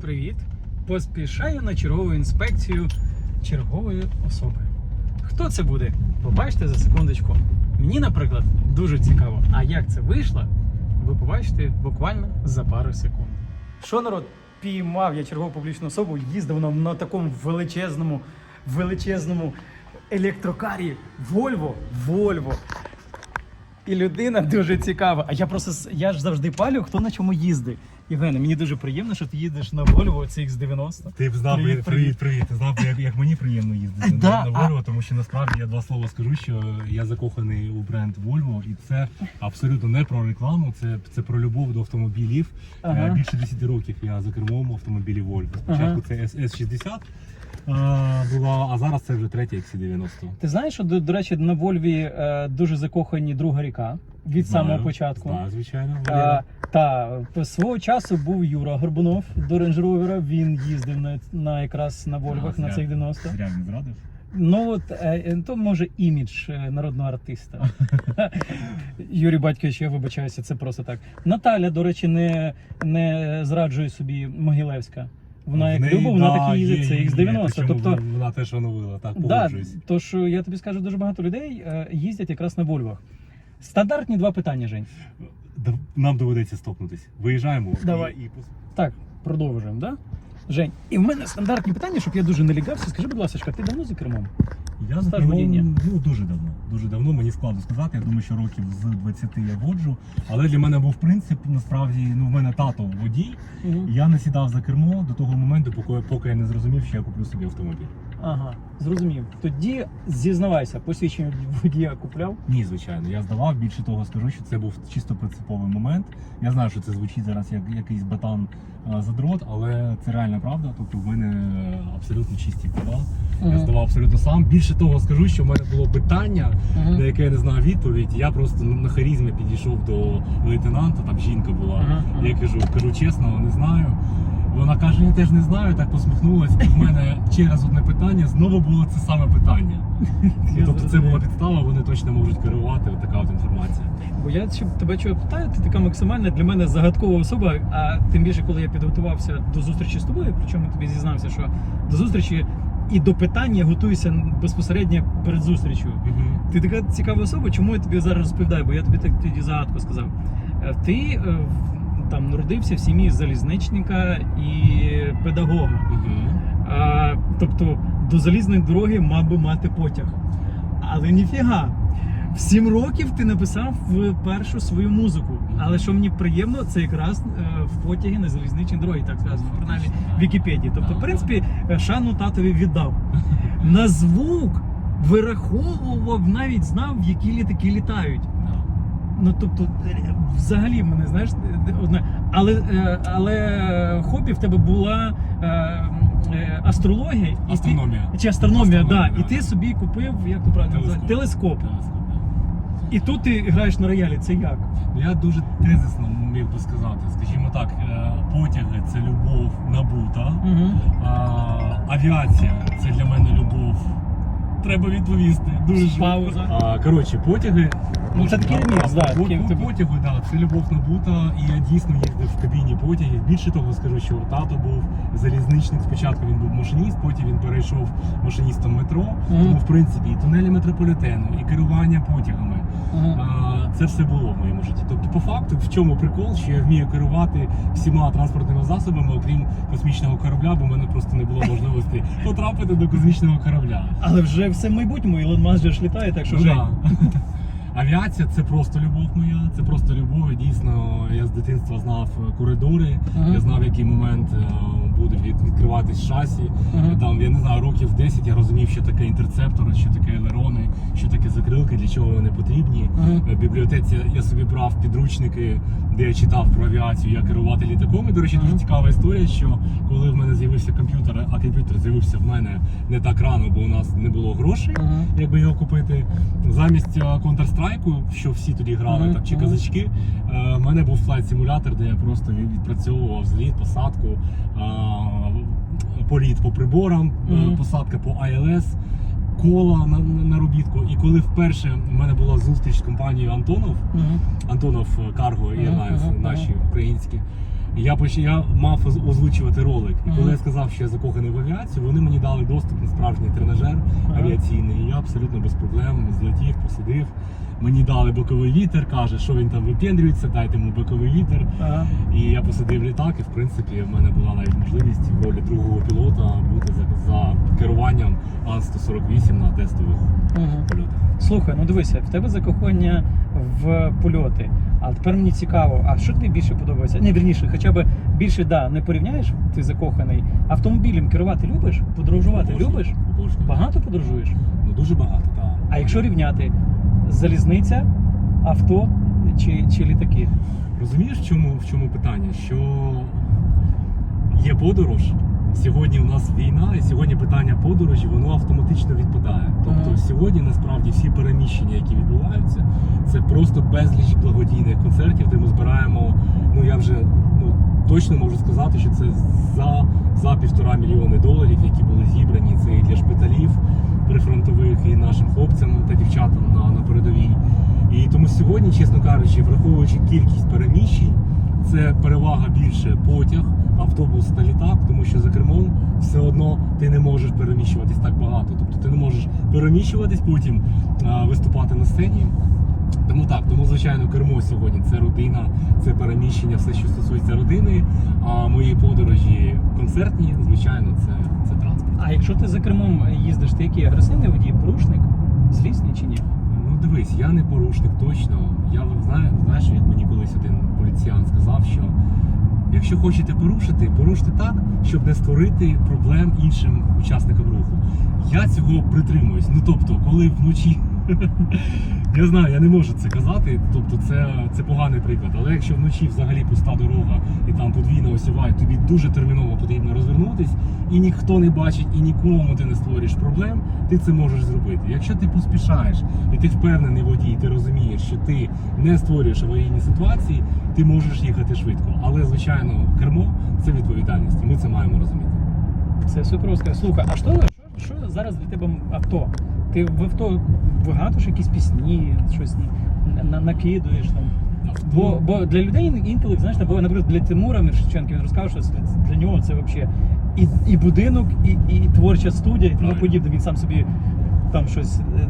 Привіт! Поспішаю на чергову інспекцію чергової особи. Хто це буде? Побачите за секундочку. Мені, наприклад, дуже цікаво. А як це вийшло, ви побачите буквально за пару секунд. Що народ? Піймав я чергову публічну особу, їздив на, на такому величезному, величезному електрокарі Volvo. Volvo. І людина дуже цікава. А я просто я ж завжди палю, хто на чому їздить. Євгене, мені дуже приємно, що ти їдеш на Volvo CX90. Ти б знав, Привіт, привіт, привіт. Ти знав, би, як, як мені приємно їздити Да, на, на а- Volvo, тому що насправді я два слова скажу, що я закоханий у бренд Volvo, і це абсолютно не про рекламу, це, це про любов до автомобілів. Ага. Е, Більше 10 років я за кермом автомобілів Volvo. Спочатку Ага. це S- S60 е, була, а зараз це вже третя XC90. Ти знаєш, що до, до речі, на Вольві е, дуже закохані друга ріка від Знаю, самого початку. Знаю, звичайно. А, та свого часу був Юра Горбунов до Range Rover, Він їздив на, на якраз на Вольвах на цих 90. Зря не зрадив. Ну от е, то може імідж е, народного артиста. Юрій Батькович, я вибачаюся, це просто так. Наталя, до речі, не, не зраджує собі Могилевська. Вона як неї, любов, вона да, так і їздить. Це є, є, X90. Тобто, вона теж оновила, так, да, тож е, я тобі скажу, дуже багато людей е, їздять якраз на Вольвах. Стандартні два питання, Жень. Нам доведеться стопнутись. Виїжджаємо Давай. і, і Так, продовжуємо, да? Жень, і в мене стандартні питання, щоб я дуже не лягався. Скажи, будь ласка, ти давно за кермом? Я за водіння. ну дуже давно. Дуже давно мені складно сказати. Я думаю, що років з 20 я воджу. Але для мене був принцип. Насправді, ну в мене тато водій. Угу. Я не сідав за кермо до того моменту, поки, поки я не зрозумів, що я куплю собі автомобіль. Ага, зрозумів. Тоді зізнавайся, посвідчення водія купляв. Ні, звичайно, я здавав. Більше того, скажу, що це був чисто принциповий момент. Я знаю, що це звучить зараз як якийсь батан задрот, але це реальна правда. Тобто в мене е, абсолютно чисті права. Я здавав абсолютно сам. Більше того, скажу, що в мене було питання. Мгм. на яке я не знав відповідь. Я просто на харізмі підійшов до лейтенанта, там жінка була. Ага, ага. Я кажу, кажу чесно, не знаю. Вона каже, я теж не знаю, так посміхнулась. І в мене через одне питання знову було це саме питання. Тобто це була підстава, вони точно можуть керувати. От така от інформація. Бо я щоб тебе чого питаю, ти така максимальна для мене загадкова особа. А тим більше, коли я підготувався до зустрічі з тобою, причому тобі зізнався, що до зустрічі і до питання я готуюся безпосередньо перед зустрічю. Ти така цікава особа, чому я тобі зараз розповідаю, бо я тобі так тоді загадку сказав. Е, Ти е, там народився в сім'ї залізничника і педагога. А, тобто до залізної дороги мав би мати потяг. Але ніфіга. В сім років ти написав першу свою музику. Але що мені приємно, це якраз е, в потягі на залізничній дорогі, так сказано, принаймні в Вікіпедії. Тобто, в принципі, е, шану татові віддав. На звук вираховував, навіть знав, які літаки літають. Ну тобто, е, взагалі мене знаєш, е, одне. Але, е, але хобі в тебе була е, е, астрологія і Астрономія. Ти, чи астрономія, Астрономія, да. І ти собі купив, як то правильно телескоп. Телескоп, да. І тут ти граєш на роялі. Це як? Ну, Я дуже тезисно міг би сказати. Скажімо так, е, потяги це любов набута. Угу. А, авіація це для мене любов. Треба відповісти. Дуже. Пауза. А, коротше, потяги. Ну, це такий ремікс, да, такий. Потяги, да, це любов набута. І я дійсно їздив в кабіні потягів. Більше того, скажу, що тато був залізничник. Спочатку він був машиніст, потім він перейшов машиністом метро. Мгм. Тому, в принципі, і тунелі метрополітену, і керування потягами. А, Це все було в моєму житті. Тобто, по факту, в чому прикол, що я вмію керувати всіма транспортними засобами, окрім космічного корабля, бо в мене просто не було можливості потрапити до космічного корабля. Але вже все в майбутньому Ілон Маск же ж літає, так що Ну, вже. да. Авіація це просто любов моя, це просто любов. І дійсно, я з дитинства знав коридори, Мгм. я знав, в який момент е, буде від, відкриватись шасі. Мгм. Там, я не знаю, років 10 я розумів, що таке інтерцептори, що таке елерони, що таке закрилки, для чого вони потрібні. Мгм. В бібліотеці я собі брав підручники, де я читав про авіацію, як керувати літаком. І, до речі, дуже цікава історія, що коли в мене з'явився комп'ютер, а комп'ютер з'явився в мене не так рано, бо у нас не було грошей, Мгм. якби його купити. Замість е, Counter-Strike, що всі тоді грали, Мгм, там, чи казачки, е, в мене був флайт-симулятор, де я просто відпрацьовував зліт, посадку, е, політ по приборам, е, Мгм. посадка по ILS. Кола на, на, на робітку. І коли вперше в мене була зустріч з компанією Антонов, Мгм. Антонов Cargo Ага, Airlines, ага, наші українські. Я поч... я мав озвучувати ролик. І коли я сказав, що я закоханий в авіацію, вони мені дали доступ на справжній тренажер авіаційний. І я абсолютно без проблем злетів, посидив. Мені дали боковий вітер, каже, що він там випендрюється, дайте йому боковий вітер. Ага. І я посадив літак, і в принципі в мене була навіть можливість в ролі другого пілота бути за, за керуванням Ан-148 на тестових Ага. польотах. Слухай, ну дивися, в тебе закохання в польоти. А тепер мені цікаво, а що тобі більше подобається? Не вірніше, хоча б більше да, не порівняєш, ти закоханий. Автомобілем керувати любиш? Подорожувати любиш? Обожнюю. Багато подорожуєш? Ну дуже багато, так. А якщо рівняти залізниця, авто чи, чи літаки? Розумієш, в чому, в чому питання? Що є подорож. Сьогодні у нас війна, і сьогодні питання подорожі воно автоматично відпадає. Тобто сьогодні насправді всі переміщення, які відбуваються, це просто безліч благодійних концертів, де ми збираємо. Ну я вже ну точно можу сказати, що це за, за півтора мільйони доларів, які були зібрані. Це і для шпиталів прифронтових, і нашим хлопцям та дівчатам на, на передовій. І тому сьогодні, чесно кажучи, враховуючи кількість переміщень, це перевага більше потяг, автобус та літак, тому що за кермом все одно ти не можеш переміщуватись так багато. Тобто ти не можеш переміщуватись, потім а, виступати на сцені. Тому так, тому звичайно, кермо сьогодні це родина, це переміщення, все, що стосується родини. А мої подорожі концертні, звичайно, це. А якщо ти за кермом їздиш, ти який агресивний водій, порушник, злісний чи ні? Ну дивись, я не порушник точно. Я знаю, знаєш, як мені колись один поліціян сказав, що якщо хочете порушити, поруште так, щоб не створити проблем іншим учасникам руху. Я цього притримуюсь. Ну тобто, коли вночі. Я знаю, я не можу це казати, тобто це, це поганий приклад. Але якщо вночі взагалі пуста дорога і там подвійна осьова, і тобі дуже терміново потрібно розвернутись, і ніхто не бачить, і нікому ти не створюєш проблем, ти це можеш зробити. Якщо ти поспішаєш і ти впевнений водій, ти розумієш, що ти не створюєш аварійні ситуації, ти можеш їхати швидко. Але звичайно, кермо це відповідальність, і ми це маємо розуміти. Це супер розказ. Слухай, а що, що, що зараз для тебе авто? Ти в вигадуєш якісь пісні, щось на- на- накидуєш там. Бо, бо для людей інколи, знаєш, бо, наприклад, для Тимура Міршиченка він розказав, що для нього це взагалі і, і будинок, і, і творча студія, і тому подібне. Він сам собі там щось е,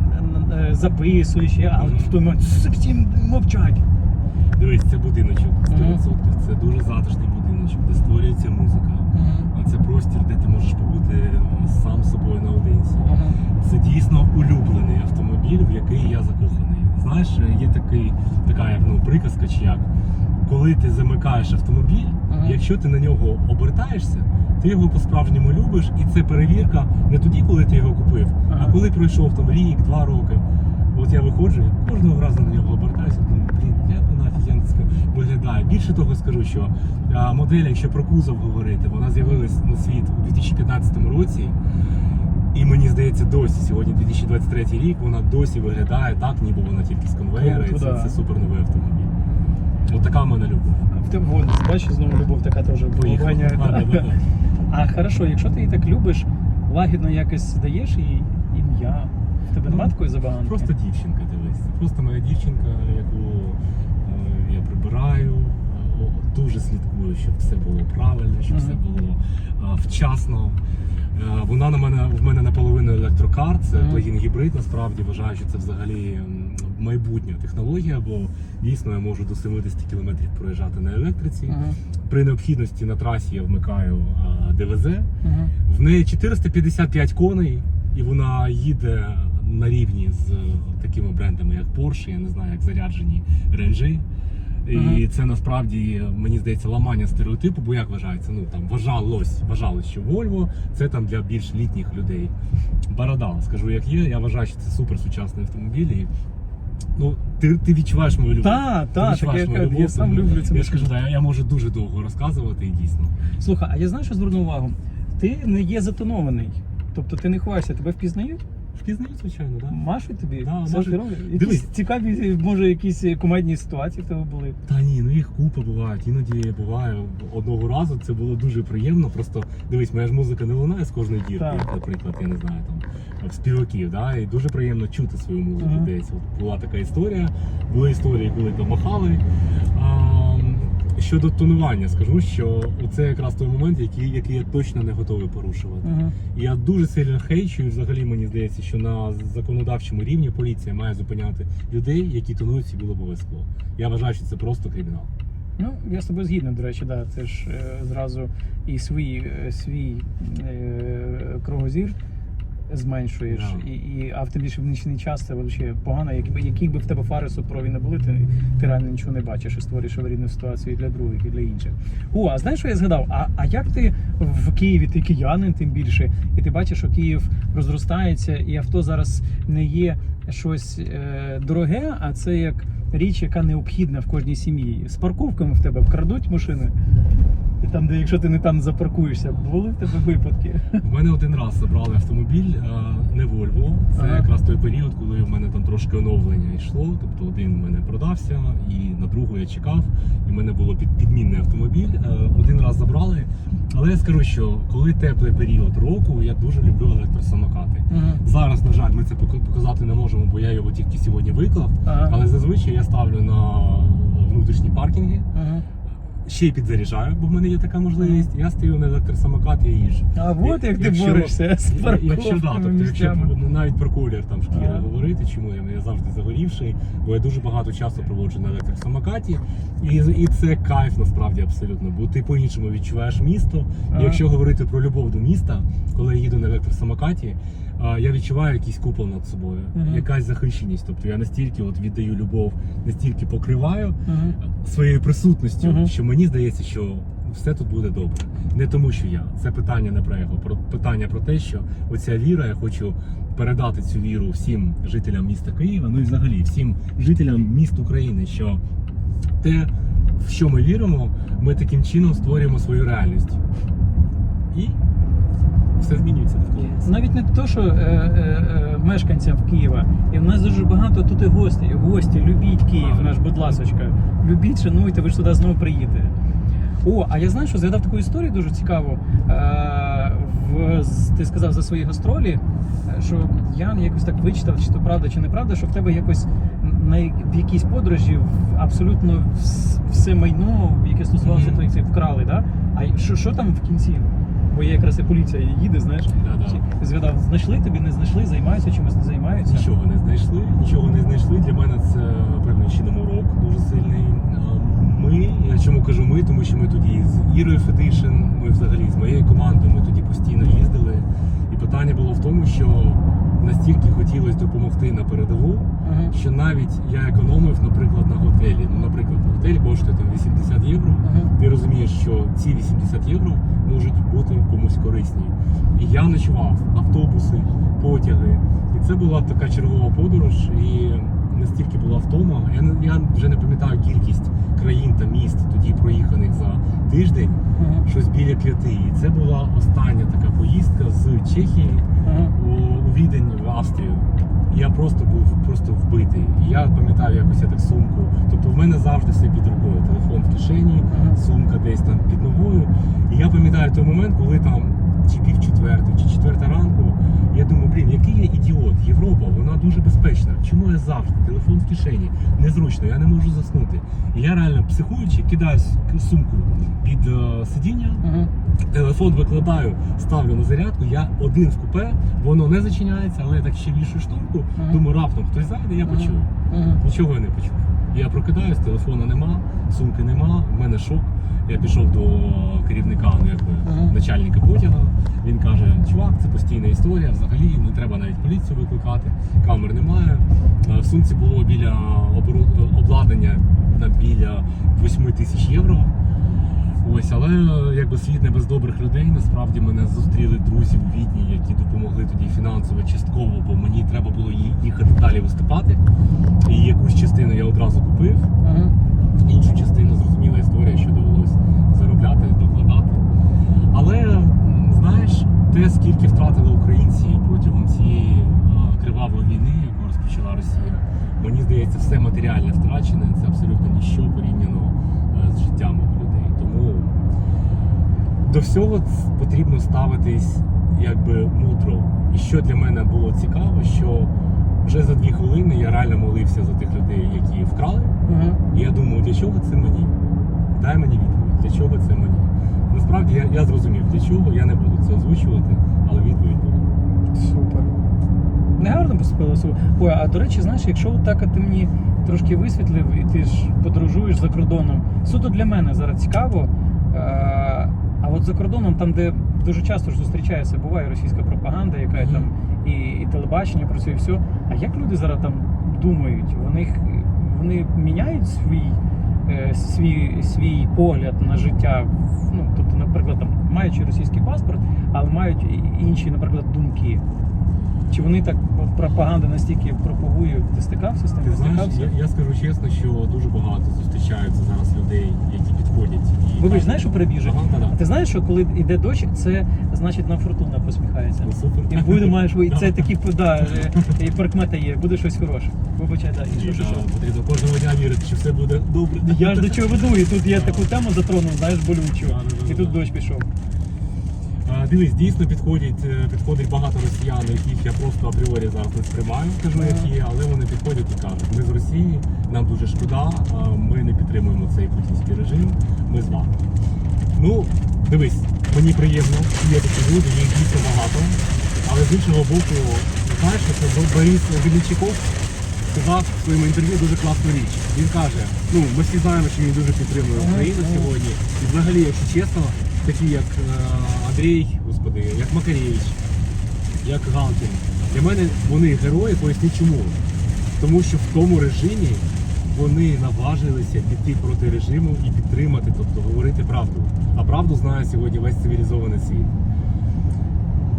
е, записує, ще, а в той момент всім мовчать. Дивись, це будиночок 100%. Мгм. Це дуже затишний будиночок, де створюється музика. А це простір, де ти можеш побути е, сам з собою наодинці. Це дійсно улюблений автомобіль, в який я закоханий. Знаєш, є такий, така як ну, приказка чи як. Коли ти замикаєш автомобіль, Ага. якщо ти на нього обертаєшся, ти його по-справжньому любиш, і це перевірка не тоді, коли ти його купив, Ага. а коли пройшов там рік, два роки. От я виходжу, і кожного разу на нього обертаюся, думаю, блін, як вона виглядає. Більше того скажу, що а, модель, якщо про кузов говорити, вона з'явилась на світ у 2015 році. І мені здається, досі сьогодні 2023 рік вона досі виглядає так, ніби вона тільки з конвейера, і це, це супер новий автомобіль. От така в мене любов. В тебе вон, бачиш, знову любов така теж обганяє. Ладно. А хорошо, якщо ти її так любиш, лагідно якось даєш їй ім'я. В тебе нема Ну, такої забаганки? Просто дівчинка, дивись. Просто моя дівчинка, яку я прибираю, дуже слідкую, щоб все було правильно, щоб все було е, вчасно. Е, Вона на мене в мене наполовину електрокар, це плагін гібрид. Насправді вважаю, що це взагалі майбутня технологія, бо дійсно я можу до 70 км проїжджати на електриці. Ага, При необхідності на трасі я вмикаю е, ДВЗ. ага. В неї 455 коней, і вона їде на рівні з такими брендами, як Porsche, я не знаю, як заряджені ренджі. І Мгм. це насправді мені здається ламання стереотипу, бо як вважається, ну там вважалось, вважалось, що Volvo це там для більш літніх людей. Борода, скажу як є. Я вважаю, що це супер сучасний автомобіль. І, ну, ти, ти відчуваєш мою любов. Та, Ти та, відчуваєш таке, мою я любов, сам люблю цю Я ж кажу, да, я, я можу дуже довго розказувати і дійсно. Слухай, а я знаю, що звернув увагу. Ти не є затонований. Тобто ти не ховаєшся, тебе впізнають? Впізнають, звичайно, так. Да. Машуть тобі? Да, Все роблять? Якісь Дивись. цікаві, може, якісь кумедні ситуації в тебе були. Та ні, ну їх купа бувають. Іноді буває одного разу. Це було дуже приємно. Просто дивись, моя ж музика не лунає з кожної дірки, Так. як, наприклад, я не знаю, там в співаків. Да? І дуже приємно чути свою музику Ага. десь. От була така історія. Були історії, коли там махали. А, щодо тонування, скажу, що це якраз той момент, який, який я точно не готовий порушувати. І Я дуже сильно хейчу, і взагалі мені здається, що на законодавчому рівні поліція має зупиняти людей, які тонують собі лобове скло. Я вважаю, що це просто кримінал. Ну, я з тобою згідний, до речі, да. Це ж е, зразу і свій, е, свій е, кругозір зменшуєш, Да. і, і, а в тим більше в нічний час це взагалі погано. Якби, які би в тебе фари супрові не були, ти, ти реально нічого не бачиш і створюєш аварійну ситуацію і для других, і для інших. О, а знаєш, що я згадав? А, а як ти в Києві, ти киянин тим більше, і ти бачиш, що Київ розростається, і авто зараз не є щось е, дороге, а це як річ, яка необхідна в кожній сім'ї. З парковками в тебе вкрадуть машини. І там, де якщо ти не там запаркуєшся, були в тебе випадки. В мене один раз забрали автомобіль, е, не Volvo. Це Ага. якраз той період, коли в мене там трошки оновлення йшло. Тобто один в мене продався, і на другу я чекав, і в мене було під, підмінний автомобіль. Е, Один раз забрали. Але я скажу, що коли теплий період року, я дуже люблю електросамокати. Зараз, на жаль, ми це показати не можемо, бо я його тільки сьогодні виклав. Ага. Але зазвичай я ставлю на внутрішні паркінги, Ага. Ще й підзаряджаю, бо в мене є така можливість. Я стою на електросамокат, я їжджу. А от як ти борешся з Якщо да, тобто, якщо ну, навіть про колір там шкіри говорити, чому я, я завжди загорівший, бо я дуже багато часу проводжу на електросамокаті, і, і це кайф насправді абсолютно, бо ти по-іншому відчуваєш місто. І якщо говорити про любов до міста, коли я їду на електросамокаті, я відчуваю якийсь купол над собою, Мгм. якась захищеність. Тобто я настільки от віддаю любов, настільки покриваю Мгм. своєю присутністю, Мгм. що мені здається, що все тут буде добре. Не тому, що я. Це питання не про його, про питання про те, що оця віра, я хочу передати цю віру всім жителям міста Києва, ну і взагалі всім жителям міст України, що те, в що ми віримо, ми таким чином створюємо свою реальність. І все змінюється довкола. Навіть не то, що е, е, е, мешканцям Києва, і в нас дуже багато тут і гості. Гості, любіть Київ, наш, будь ласочка. Любіть, шануйте, ви ж туди знову приїдете. О, а я знаю, що згадав таку історію дуже цікаву. Е, в, ти сказав за свої гастролі, е, що я якось так вичитав, чи то правда, чи неправда, що в тебе якось на в якійсь подорожі абсолютно все майно, яке стосувалося Мгм. твоїх цих вкрали, да? А що, що там в кінці? Бо є якраз і поліція їде, знаєш. Да-да. Згадав, знайшли тобі, не знайшли, займаються чимось не займаються. Нічого не знайшли, нічого не знайшли. Для мене це певний чином урок дуже сильний. Ми, я чому кажу ми, тому що ми тоді з Ірою Федишин, ми взагалі з моєю командою, ми тоді постійно їздили. І питання було в тому, що настільки хотілося допомогти на передову, Ага. що навіть я економив, наприклад, на готелі. Ну, наприклад, готель коштує там 80 євро. Ага. Ти розумієш, що ці 80 євро можуть бути комусь корисні. І я ночував автобуси, потяги. І це була така чергова подорож. І настільки була втома. Я, не- я вже не пам'ятаю кількість країн та міст тоді проїханих за тиждень, Ага. щось біля п'яти. І це була остання така поїздка з Чехії Ага. у, у Відень в Австрію. Я просто був просто вбитий. І я пам'ятаю якось я так сумку. Тобто в мене завжди все під рукою. Телефон в кишені, сумка десь там під ногою. І я пам'ятаю той момент, коли там чи пів четвертої, чи четверта ранку. Я думаю, блін, який я Європа, вона дуже безпечна. Чому я завжди? Телефон в кишені, незручно, я не можу заснути. І я реально психуючи, кидаю сумку під е, сидіння, Ага. Телефон викладаю, ставлю на зарядку, я один в купе, воно не зачиняється, але я так ще більшу шторку. Ага. Думаю, раптом хтось зайде, я почую. Ага. Нічого я не почув. Я прокидаюсь, телефона нема, сумки нема, в мене шок. Я пішов до керівника, ну якби Ага. начальника потяга. Він каже: чувак, це постійна історія. Взагалі не треба навіть поліцію викликати, камер немає. Е, В сумці було біля обладнання на біля 8 тисяч євро. Ось, але якби світ не без добрих людей. Насправді мене зустріли друзі у Відні, які допомогли тоді фінансово частково, бо мені треба було їхати далі виступати. І якусь частину я одразу купив, Ага. іншу частину зрозуміла історія, що довелось заробляти, докладати. Але знаєш, те, скільки втратили українці протягом цієї кривавої війни, яку розпочала Росія, мені здається, все матеріальне втрачене, це абсолютно ніщо порівняно е, з життями людей. Тому до всього потрібно ставитись якби мудро. І що для мене було цікаво, що вже за дві хвилини я реально молився за тих людей, які вкрали. Ага. І я думаю, для чого це мені? дай мені відповідь, для чого це мені. Насправді я, я зрозумів, для чого я не буду це озвучувати, але відповідь була. Супер. Негарно поступила особа. Ой, а до речі, знаєш, якщо так ти мені трошки висвітлив, і ти ж подорожуєш за кордоном. Суто для мене зараз цікаво. От за кордоном, там, де дуже часто ж зустрічається, буває російська пропаганда, яка Мгм. там і, і телебачення це і все. А як люди зараз там думають? Вони, вони міняють свій, е, свій, свій погляд на життя. Ну, тобто, наприклад, там, маючи російський паспорт, але мають інші, наприклад, думки. Чи вони так пропаганда настільки пропагують? Ти стикався з тим? Ти знаєш, я, я скажу чесно, що дуже багато зустрічаються зараз людей, які підходять. І Вибач, знаєш, що перебіжить? Ага. А ти знаєш, що коли йде дощ, це значить нам фортуна посміхається. Ну, супер. І буде маєш і це такі да, е, і прикмета є, буде щось хороше. Вибачай, да, і що, що, що. Потрібно кожного дня вірити, що все буде добре. Я ж до чого веду, і тут я таку тему затронув, знаєш, болючу. І тут дощ пішов. Дивись, дійсно підходять, е, підходить багато росіян, яких я просто апріорі зараз не сприймаю, кажу, Ага. які, але вони підходять і кажуть, ми з Росії, нам дуже шкода, ми не підтримуємо цей путінський режим, ми з вами. Ну, дивись, мені приємно, є такі люди, їх дійсно багато. Але з іншого боку, знаєш, що це Борис Гребенщиков сказав в своєму інтерв'ю дуже класну річ. Він каже: ну ми всі знаємо, що він дуже підтримує Україну сьогодні. І взагалі, якщо чесно, такі як е, Андрій, господи, як Макаревич, як Галкін. Для мене вони герої, поясню чому. Тому що в тому режимі вони наважилися піти проти режиму і підтримати, тобто говорити правду. А правду знає сьогодні весь цивілізований світ.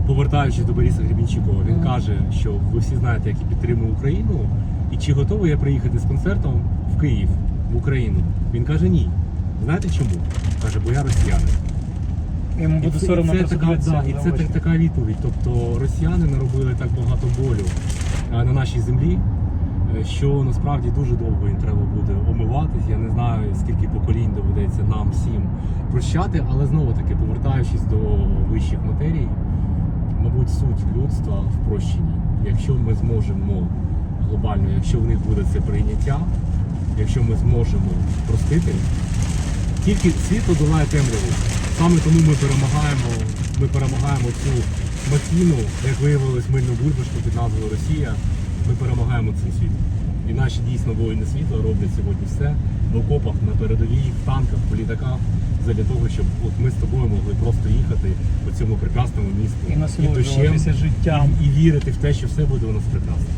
Повертаючись до Бориса Гребінчукова, він каже, що ви всі знаєте, як я підтримую Україну, і чи готовий я приїхати з концертом в Київ, в Україну? Він каже ні. Знаєте чому? Каже, бо я росіянин. Йому буде це- соромно це така, да, і це так- така відповідь. Тобто росіяни наробили так багато болю е, на нашій землі, е, що насправді дуже довго їм треба буде омиватись. Я не знаю, скільки поколінь доведеться нам всім прощати, але знову таки, повертаючись до вищих матерій, мабуть, суть людства в прощенні. Якщо ми зможемо глобально, якщо в них буде це прийняття, якщо ми зможемо простити, тільки світло долає темряву. Саме тому ми перемагаємо, ми перемагаємо цю махіну, як виявилось мильну бульбашку під назвою Росія. Ми перемагаємо цим світом. І наші дійсно воїни світла роблять сьогодні все в окопах, на передовій, в танках, в літаках, задля того, щоб от ми з тобою могли просто їхати по цьому прекрасному місту І насолоджуватися життям. і, і вірити в те, що все буде у нас прекрасно.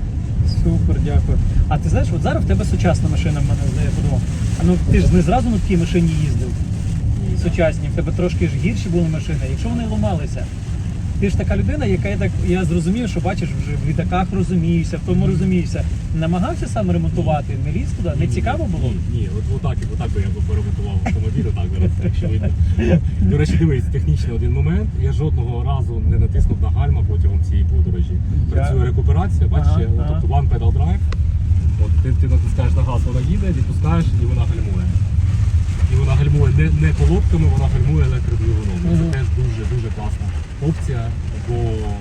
Супер, дякую. А ти знаєш, от зараз в тебе сучасна машина в мене здає подумав. А ну ти ж не зразу на такій машині їздив. Сучасні, в тебе трошки ж гірші були машини. Якщо вони ламалися, ти ж така людина, яка я так я зрозумів, що бачиш, вже в літаках розумієшся, в тому розумієшся. Намагався сам ремонтувати, не ліз туди, не цікаво було? Ні, ні, от отак, і отак би я би перемонтував автомобіль, отак зараз, якщо видно. До речі, дивись, технічно один момент. Я жодного разу не натиснув на гальма протягом цієї подорожі. Працює рекуперація, бачиш, тобто one pedal drive. От ти, ти натискаєш на газ, вона їде, відпускаєш і вона гальмує. Не, не колодками, вона гальмує електродвигуном. Мгм. Це теж дуже дуже класна опція, бо е,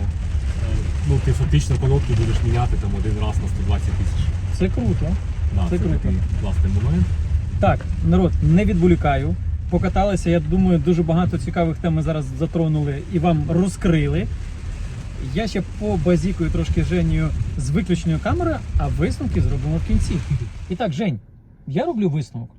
ну, ти фактично колодки будеш міняти там один раз на 120 тисяч. Це круто. Да, Це це круто. такий класний момент. Так, народ, не відволікаю. Покаталися, я думаю, дуже багато цікавих тем ми зараз затронули і вам розкрили. Я ще побазікую трошки Женію з виключеною камери, а висновки зробимо в кінці. І так, Жень, я роблю висновок.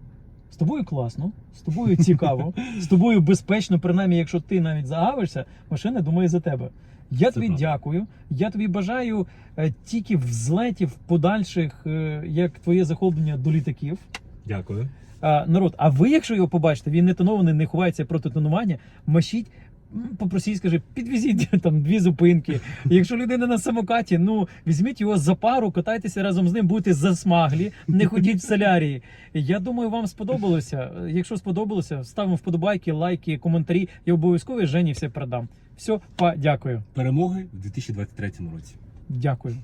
З тобою класно, з тобою цікаво, з тобою безпечно, принаймні, якщо ти навіть загавишся, машина думає за тебе. Я тобі дякую. Я тобі бажаю е, тільки взлетів подальших, е, як твоє захоплення до літаків. Дякую. А, народ, а ви, якщо його побачите, він не тонований, не ховається проти тонування, машіть. М, Попросіть, скажи, підвезіть там дві зупинки. Якщо людина на самокаті, ну візьміть його за пару, катайтеся разом з ним, будьте засмаглі, не ходіть в солярії. Я думаю, вам сподобалося. Якщо сподобалося, ставимо вподобайки, лайки, коментарі. Я обов'язково Жені все передам. Все, па, дякую. Перемоги в 2023 році. Дякую.